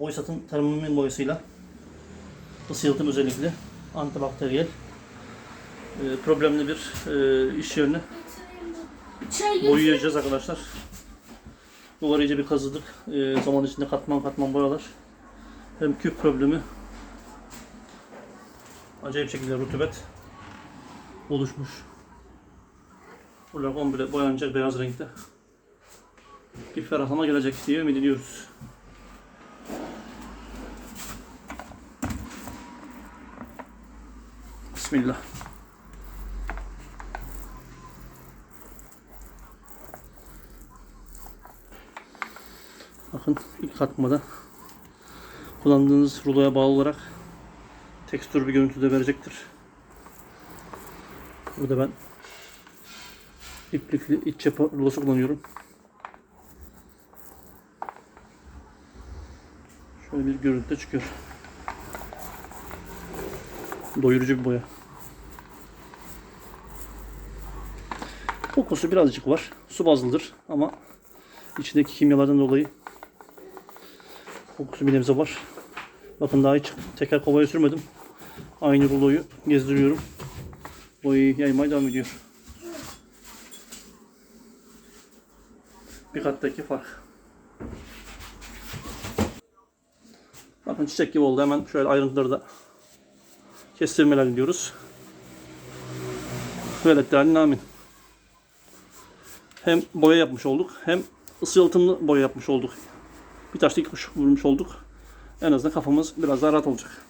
Boysat'ın termomin boyasıyla ısı yalıtım özellikle antibakteriyel e, problemli bir e, iş yerini boyayacağız arkadaşlar. Duvarı iyice bir kazıdık. E, zaman içinde katman katman boyalar. Hem küp problemi acayip şekilde rutubet oluşmuş. Buralar komple boyanacak beyaz renkte. Bir ferahlama gelecek diye ümit ediyoruz. Bismillah. Bakın ilk katmada kullandığınız ruloya bağlı olarak tekstür bir görüntü de verecektir. Burada ben iplikli iç çapa rulosu kullanıyorum. Şöyle bir görüntü çıkıyor. Doyurucu bir boya. Kokusu birazcık var. Su bazlıdır ama içindeki kimyalardan dolayı kokusu bir nebze var. Bakın daha hiç tekrar kovaya sürmedim. Aynı ruloyu gezdiriyorum. Boyayı yaymaya devam ediyor. Bir kattaki fark. Bakın çiçek gibi oldu. Hemen şöyle ayrıntıları da kestirmeler gidiyoruz. Veletlerin amin. Hem boya yapmış olduk hem ısı yalıtımlı boya yapmış olduk. Bir taşla iki kuş vurmuş olduk. En azından kafamız biraz daha rahat olacak.